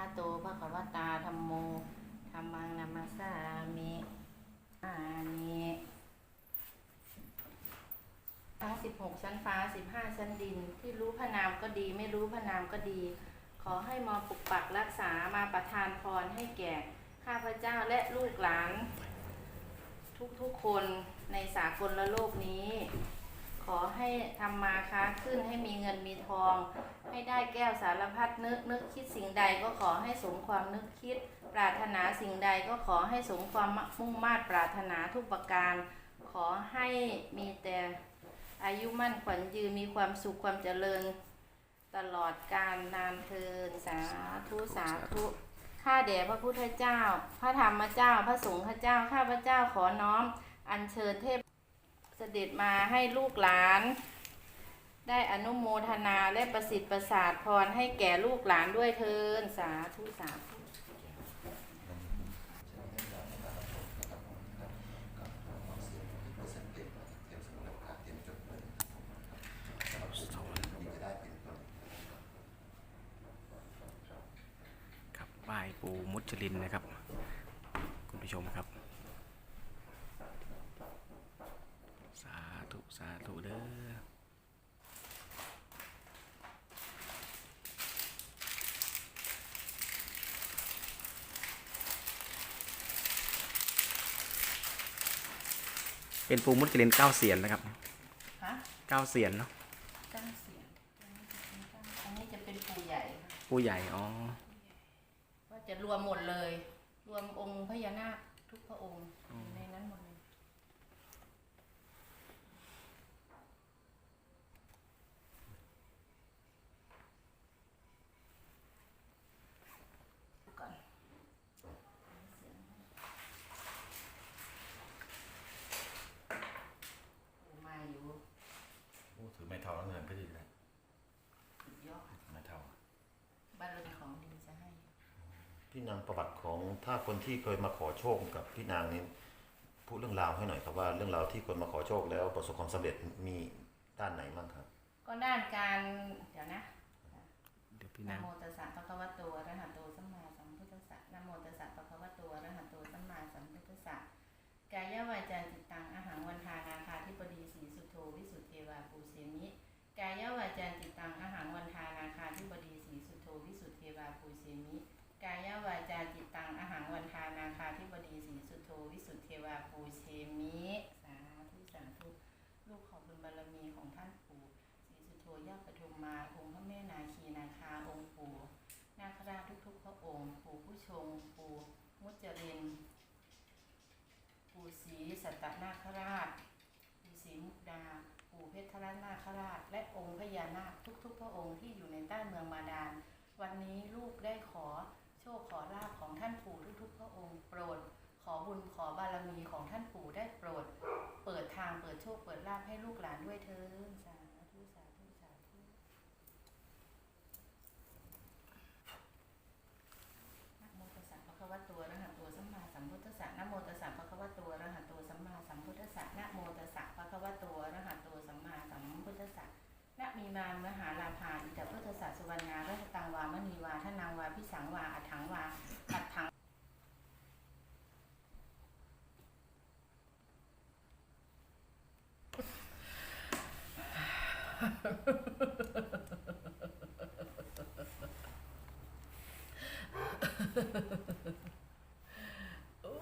าโตภะควตาธัมโมธัมมังนามัสามิอานิทั้ง16ชั้นฟ้า15ชั้นดิน ที่รู้พระนามก็ดี ไม่รู้พระนามก็ดี ขอให้มาปกปักรักษามาประทานพรให้แก่ข้าพเจ้าและลูกหลาน ทุกๆคนในสากลโลกนี้ อให้ทำมาค้าขึ้นให้มีเงินมีทอง ให้ได้แก้วสารพัดนึกนึกคิดสิ่งใดก็ขอให้สมความนึกคิด ปรารถนาสิ่งใดก็ขอให้สมความมุ่งมา่ปรารถนาทุกประการ ขอให้มีแต่อายุมั่นขวัญยืนมีความสุขความเจริญ ตลอดกาลนานเทินสาธุสาธุข้าแด่พระพุทธเจ้า พระธรรมเจ้า พระสงฆ์เจ้า ข้าพระเจ้าขอน้อม อัญเชิญเทพ เสด็จมาให้ลูกหลาน ได้อนุโมทนาและประสิทธิ์ประสาทพรให้แก่ลูกหลานด้วยเทินสาธุสาธุครับไหว้ปูมุจลินนะครับ คุณผู้ชมครับ สาธุ สาธุเด้อ เป็นปูมุจลินเก้าเสียนนะครับฮะเก้าเสียนเนาะตั้งเสียงอันนี้จะเป็นปู่ใหญ่ค่ะปูใหญ่อ๋อว่าจะรวมหมดเลย รวมองค์พญานาคทุกพระองค์อยู่ในนั้นหมดเลยก่อนปู่มาอยู่ โอ้ถือไม้เท่าแล้วเงินก็ดีเลย สุดยอด ไม้เท่า บ้านเรือนของดีจะให้ พี่ นางประวัติของถ้าคนที่เคยมาขอโชคกับพี่นางนี้พูดเรื่องราวให้หน่อยครับว่าเรื่องราวที่คนมาขอโชคแล้วประสบความสำเร็จมีด้านไหนบ้างครับ ก็ด้านการเดี๋ยวนะเดี๋ยวพี่นะนางโมตัสสะภะคะวะโตอะระหะโตสัมมาสัมพุทธัสสะนะโมตัสสะภะคะวะโตอะระหะโตสัมมาสัมพุทธัสสะกายวาจาจิตตังอาหังวันทานาคาธิปดีสีสุโธวิสุทธิเทวาปูเสมิกายวาจาจิตตังอาหังวันทานาคาธิปดีสีสุโธวิสุทธิเทวาปูเสมิ กายวาจาจิตตังอาหังวันทานาคาธิปดีสีสุโธวิสุทธิเทวาปูเสมิสาธุสาธุลูกขอบุญบารมีของท่านปู่ศรีสุโธย่าปทุมมาองค์พระแม่นาคีนาคาองค์ปู่นาคราชทุกๆพระองค์ปู่ผู้ชงปู่มุจรินปู่ศรีสัตตนาคราชปู่ศรีมุกดาปู่เพชรนาคราช และองค์พญานาคทุกๆ พระองค์ที่อยู่ในใต้เมืองมาดานวันนี้ลูกได้ขอ คขอลาภของท่านปู่ทุกๆพระองค์โปรด ขอบุญขอบารมีของท่านปู่ได้โปรด เปิดทางเปิดโชคเปิดลาภให้ลูกหลานด้วยเถิดสาธุสาธุสาธุนะโมตัสสะภะคะวะโตอะระหะโตสัมมาสัมพุทธัสสะนะโมตัสสะภะคะวะโตอะระหะโตสัมมาสัมพุทธัสสะนะโมตัสสะภะคะวะโตอะระหะโตสัมมาสัมพุทธัสสะ นะมีมามหาลาภาอิตาพุทธสสะสุวรรณารัตตังวามณีวาทนางวาพิสังวาอัฏฐังวาอัฏฐังโอ้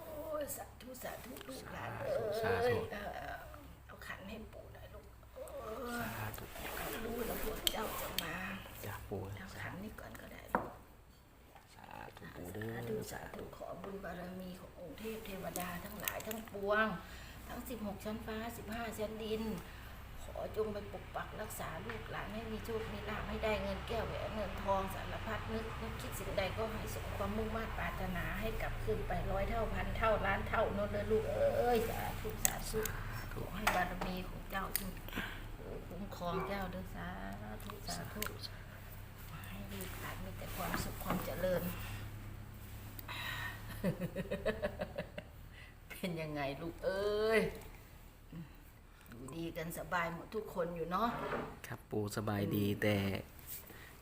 สาธุสาธุลูกหลานเอ้ยเออเอาขันให้ปู่หน่อยลูกเออ สาธุ รู้แล้วพวกเจ้าจะมา จ้าปู เอาขันนี่ก่อนก็ได้ สาธุปูเด้ สาธุขอบุญบารมีขององค์เทพเทวดาทั้งหลายทั้งปวง ทั้ง 16 ชั้นฟ้า 15 ชั้นดิน ขอจงไปปกปักรักษาลูกหลานให้มีโชค มีลาภให้ได้เงินแก้วแหวนเงินทองสารพัดนึกนึกคิดสิ่งใดก็ให้สมความมุ่งมั่นปรารถนาให้กลับคืนไปร้อยเท่าพันเท่าล้านเท่าโนั่นเลยลูกเอ้ยสาธุสาธุขอให้บารมีของเจ้าจงคุ้มครองเจ้าเด้อสาธุสาธุให้ลูกหลานมีแต่ความสุขความเจริญ เป็นยังไงลูกเอ้ยอยู่ดีกันสบายหมดทุกคนอยู่เนาะครับปูสบายดีแต่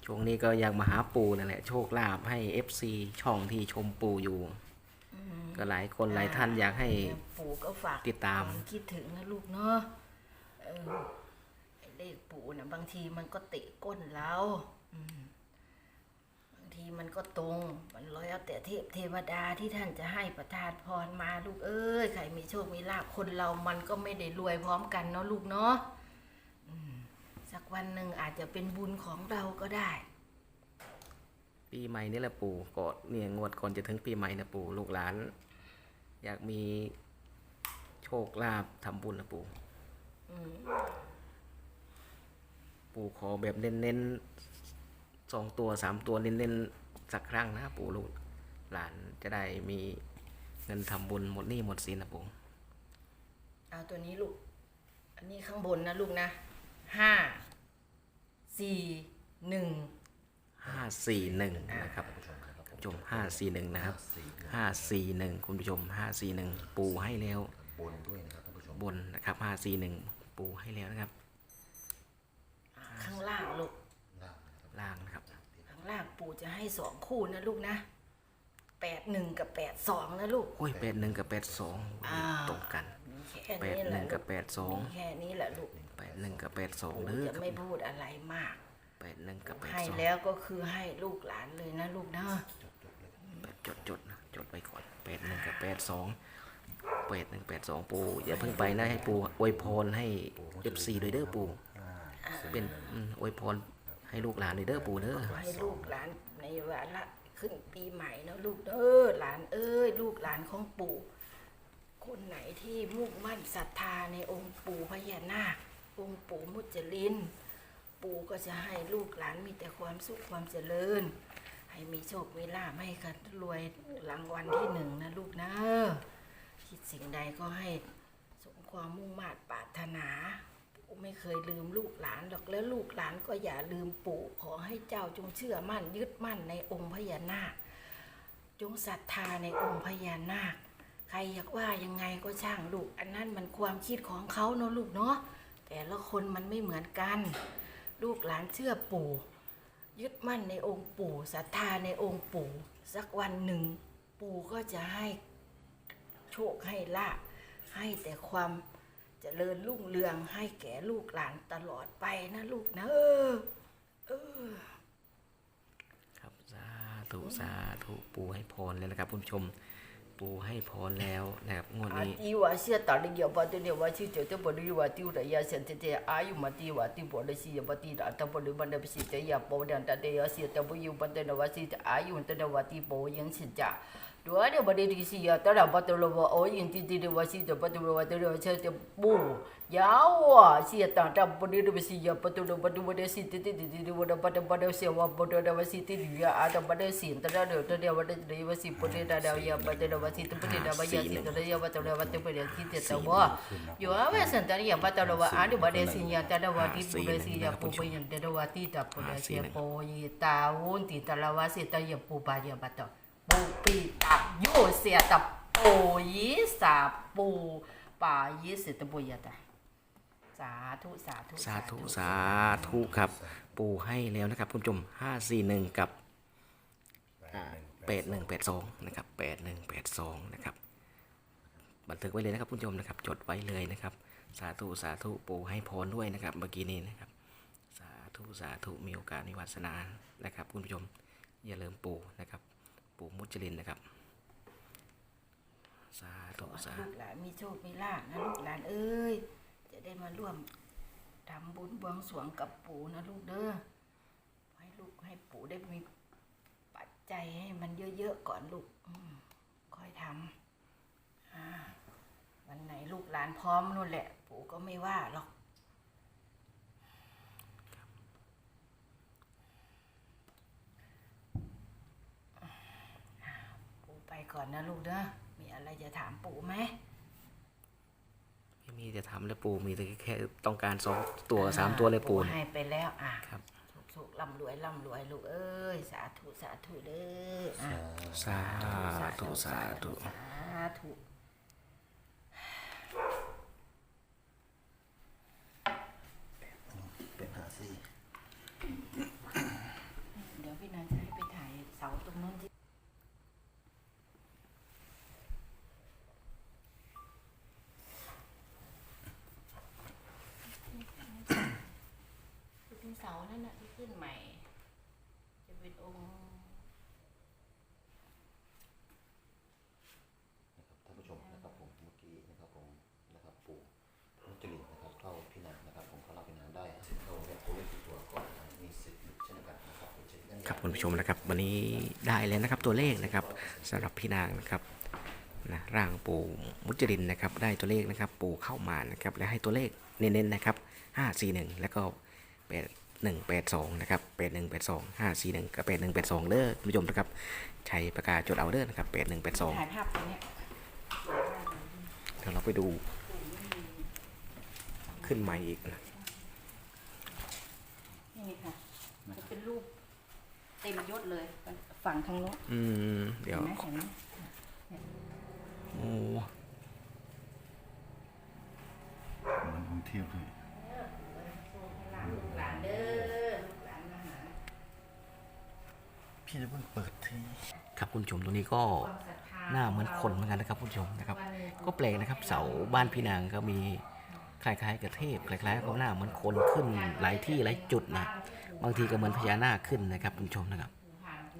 ช่วงนี้ก็ยังมาหาปู่นั่นแหละโชคลาภให้ FC ช่องที่ชมปู่อยู่ก็หลายคนหลายท่านอยากให้ ปู่ก็ฝากติดตาม ควคิดถึงนะลูกเนาะเออไอ้เลขปู่นะบางทีมันก็เตะก้นเราอืมบาง ทีมันก็ตรง มันร้อยเอาแต่เทพเทวดาที่ท่านจะให้ประทานพรมาลูกเอ้ยใครมีโชคมีลาภคนเรามันก็ไม่ได้รวยพร้อมกันเนาะลูกเนาะอืมสักวันหนึ่งอาจจะเป็นบุญของเราก็ได้ ปีใหม่นี่แหละปู่ก่อนเนี่ยงวดก่อนจะถึงปีใหม่นะปู่ลูกหลาน อยากมีโชคลาภทำบุญนะปู่ปู่ขอแบบเน้นๆ สองตัวสามตัวเน้นๆสักครั้งนะปู่ลูกหลานจะได้มีเงินทำบุญหมดหนี้หมดสินนะปู่เอาตัวนี้ลูก อันนี้ข้างบนนะลูกนะห้าสี่หนึ่งห้าสี่หนึ่งนะครับผู้ชมครับคุณผู้ชมห้าสี่หนึ่งนะครับสี่ห้าสี่หนึ่งคุณผู้ชมห้าสี่หนึ่งปู่ให้แล้วบนด้วยนะครับท่านผู้ชมบนนะครับห้าสี่หนึ่งปู่ให้แล้วนะครับ ข้างล่างลูกล่างนะครับ ล่างนะครับข้างล่างปู่จะให้สองคู่นะลูกนะแปดหนึ่งกับแปดสองนะลูก โอ้ยแปดหนึ่งกับแปดสองอ่า ตรงกันมีแค่แปดนี้หแหนึ่ละงลูกับกแปดสองมีแค่นี้แหละลูกแปดหนึ่งกับแปดสองปู่เด้อจะครับไม่พูดอะไรมาก แปดหนึ่งกับแปดให้สองแล้วก็คือให้ลูกหลานเลยนะลูกนะแบบจดจดๆนะจดไปก่อนแปดหนึ่งกับแปดสองแปดหนึ่งแปดสองปู่อย่าเพิ่งไปนะให้ปู่อวยพรให้เอฟซีด้วยเด้อปู่เป็นอืมอวยพร ให้ลูกหลานด้วยเด้อปู่เด้อให้ลูกหลานในวาระขึ้นปีใหม่นะลูกเด้อหลานเอ้ยลูกหลานของปู่ คนไหนที่มุ่งมั่นศรัทธาในองค์ปู่พญานาคองค์ปู่มุจลิน ปู่ก็จะให้ลูกหลานมีแต่ความสุขความเจริญ ให้มีโชคมีลาภให้กันรวยรางวัลที่หนึ่งนะลูกนะคิดสิ่งใดก็ให้สมความมุ่งมา่ปรารถนา ไม่เคยลืมลูกหลานหรอกแล้วลูกหลานก็อย่าลืมปู่ขอให้เจ้าจงเชื่อมั่นยึดมั่นในองค์พญานาค จงศรัทธาในองค์พญานาค ใครอยากว่ายังไงก็ช่างลูก อันนั้นมันความคิดของเขาเนาะลูกเนาะแต่ละคนมันไม่เหมือนกัน ลูกหลานเชื่อปู่ ยึดมั่นในองค์ปู่ศรัทธาในองค์ปู่สักวันหนึ่ง ปู่ก็จะให้โชคให้ลาภให้แต่ความ จเจริญรุ่งเรืองให้แก่ลูกหลานตลอดไปนะลูกนะเออครับสาธุสาธุปูให้พรเลยนะครับคุณผู้ชม ปูให้พรแล้วนะครับงวดนี้อาติวาเสียต่อเดียวบาติเยวว่าชื่อเจ้าบอดีว่าติวระยะเสนเจเจอายุมาติวาติบริสิยาบาติราตบริบันเดปิสิเตยาปอดันตาเดียวเสียแต่บริยุบันเดนว่าสิอายุนเตนว่าติปูยังสิจ่า dua dia pada di si ya tak ada batu lawa oh yang ti ti dewa si tu batu lawa tu dia saya tu bu yawa si ya tak tak pada di si ya batu lawa batu pada si ti ti ti dewa pada pada pada si wa pada ada si ti dia ada pada si tak ada tu dia pada dewa si pada ada ya pada lawa si tu pada ada ya si tu dia batu lawa tu pada si ti tahu yo awe sentari ya batu lawa ada pada si ya tak ada wati pada si ya pu punya ada wati tak pada si ya pu tahun ti tak lawa si tak ya pu banyak batu bu ปีตักยูเสียตับปูยิสาปูป่ายีสิตบุยตะสาธุสาธุสาธุสาธุครับ ปูให้แล้วนะครับคุณผู้ชมห้าสี่หนึ่งกับแปดหนึ่งแปดสองนะครับแปดหนึ่งแปดสองนะครับ บันทึกไว้เลยนะครับคุณผู้ชมนะครับ จดไว้เลยนะครับ สาธุสาธุปูให้พรด้วยนะครับ เมื่อกี้นี้นะครับ สาธุสาธุมีโอกาสมีวาสนานะครับ คุณผู้ชมอย่าลืมปูนะครับ ปู่มุจลินนะครับ สาธุสาธุหลานมีโชคมีลาภนะลูกหลานเอ้ย จะได้มาร่วมทำบุญบวงสรวงกับปู่นะลูกเด้อ ให้ลูกให้ปู่ได้มีปัจจัยให้มันเยอะๆก่อนลูกอค่อยทำวันไหนลูกหลานพร้อมนู่นแหละ ปู่ก็ไม่ว่าหรอกอ่าปู่ไปก่ อนนะลูกเด้อมีอะไรจะถามปู่ไหมไม่มีจะทำแล้วปู่มีแต่แค่ต้องการสองตัวสามตัวเลยปู่ให้ไปแล้วอะครับสุขๆร่ำรวยร่ำรวยลูกเอ้ยสาธุสาธุเด้ออะสาธุสาธุสาธุ นั่นนะที่ขึ้นใหม่ จะเป็นองค์นะครับท่านผู้ชมนะครับผมเมื่อกี้นะครับผมนะครับปู่มุจลินนะครับเข้าพี่นานนะครับผมเข้ารับพี่นานได้สิบเข้าแบบตัวเลขตัวก็มีสิบเช่นกันนะครับครับคุณผู้ชมนะครับ วันนี้ได้แล้วนะครับตัวเลขนะครับสำหรับพี่นางนะครับนะร่างปู่มุจลินนะครับ ได้ตัวเลขนะครับ ปู่เข้ามานะครับ และให้ตัวเลขเน้นๆนะครับ 541 แล้วก็8 8182 นะครับ 8182 541 กับ 8182 เด้อคุณผู้ชมนะครับ ใช้ปากกาจดเอาเด้อนะครับ 8182ถ่ายภาพตรงเนี้ยเดี๋ยวเราไปดู ขึ้นใหม่อีกนะนี่ค่ะจะเป็นรูปเต็มยศเลยฝั่งทางโน้นอืม เดี๋ยวเห็นไหมเห็นไหมโอ้มันองเทียบเลย ลูกหลานเด้อลูกหลานมาหา พี่จะเพิ่งเปิดทีครับคุณผู้ชมตรงนี้ก็ความศรัทธาหน้าเหมือนคนเหมือนกันนะครับคุณผู้ชมนะครับวันหนึ่งก็แปลกนะครับ เสาบ้านพี่นางก็มีคล้ายๆกับเทพคล้ายๆกับหน้าเหมือนคนขึ้นหลายที่หลายจุดนะ บางทีก็เหมือนพญานาคขึ้นนะครับคุณผู้ชมนะครับ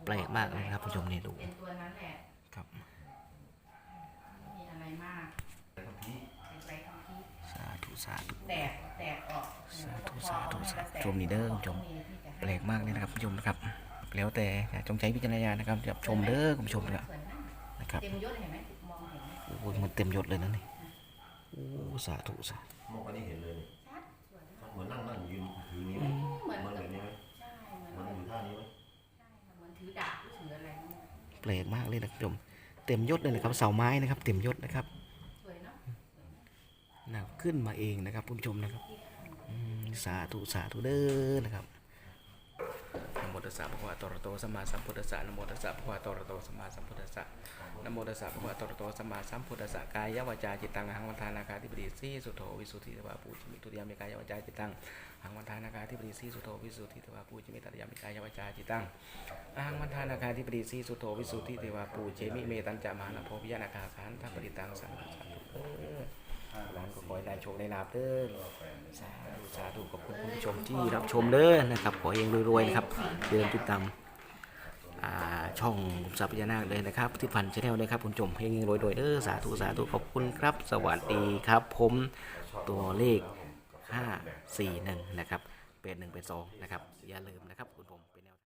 แปลกมากเลยนะครับคุณผู้ชมนี่ดูเป็นตัวนั้นแหละครับไม่มีอะไรมากเป็นไปคำที่สาธุสาธุแตกแตกออกสาธุสาธุสาธุชมนี่เด้อคุณผู้ชมแปลกมากเลยนะครับคุณผู้ชมนะครับ แล้วแต่จงใช้วิจารณญาณนะครับรับชมเด้อคุณผู้ชมนะครับสวยมากนะครับเต็มยศเห็นไหมมองเห็นไหมโอ้โหมันเต็มยศเลยนะนี่โอ้สาธุสาธุมองอันนี้เห็นเลยชัดสวยมากเหมือนนั่งนั่งยืนถือนิ้วเหมือนมันกับแบบนี้ไหมใช่เหมือนมันอยู่ท่านี้ไหมใช่เหมือนถือดาบหรือถืออะไรนั่นน่ะแปลกมากเลยนะคุณผู้ชมเต็มยศเลยนะครับเสาไม้นะครับ เต็มยศนะครับสวยเนาะนะขึ้นมาเองนะครับคุณผู้ชมนะครับอืมสาธุสาธุเด้อนะครับนะโม ตัสสะภะคะวะโตอะระโตสัมมาสัมพุทธัสสะนะโมตัสสะภะคะวะโตอะระโตสัมมาสัมพุทธัสสะนะโมตัสสะภะคะวะโตอะระโตสัมมาสัมพุทธัสสะกายวาจาจิตตังหังวันทานาคาธิปดีสีสุโธวิสุทธิเทวาปูจิมิตุติยามิกายวาจาจิตตังหังวันทานาคาธิปดีสีสุโธวิสุทธิเทวาปูจิมิตุติยามิกายวาจาจิตตังหังวันทานาคาธิปดีสีสุโธวิสุทธิเทวาปูเจมิเมตัญจามานะโพพิยานาคาขันทัปปิตังสังฆสาธุ ร้านก็ขอให้ได้โชคได้ลาบเด้อสาธุสาธุขอบคุณผู้ชมที่รับชมเด้อนะครับ ขอเองรวยๆนะครับเดินติดตามอ่าช่องสัพพยานาคเลยนะครับที่พันชาแนลเลยครับคุณผู้ชมเฮงรวยๆเด้อสาธุสาธุขอบคุณครับ สวัสดีครับ ผมตัวเลข 541 นะครับ เป็น 1 เป็น 2 นะครับ อย่าลืมนะครับคุณผม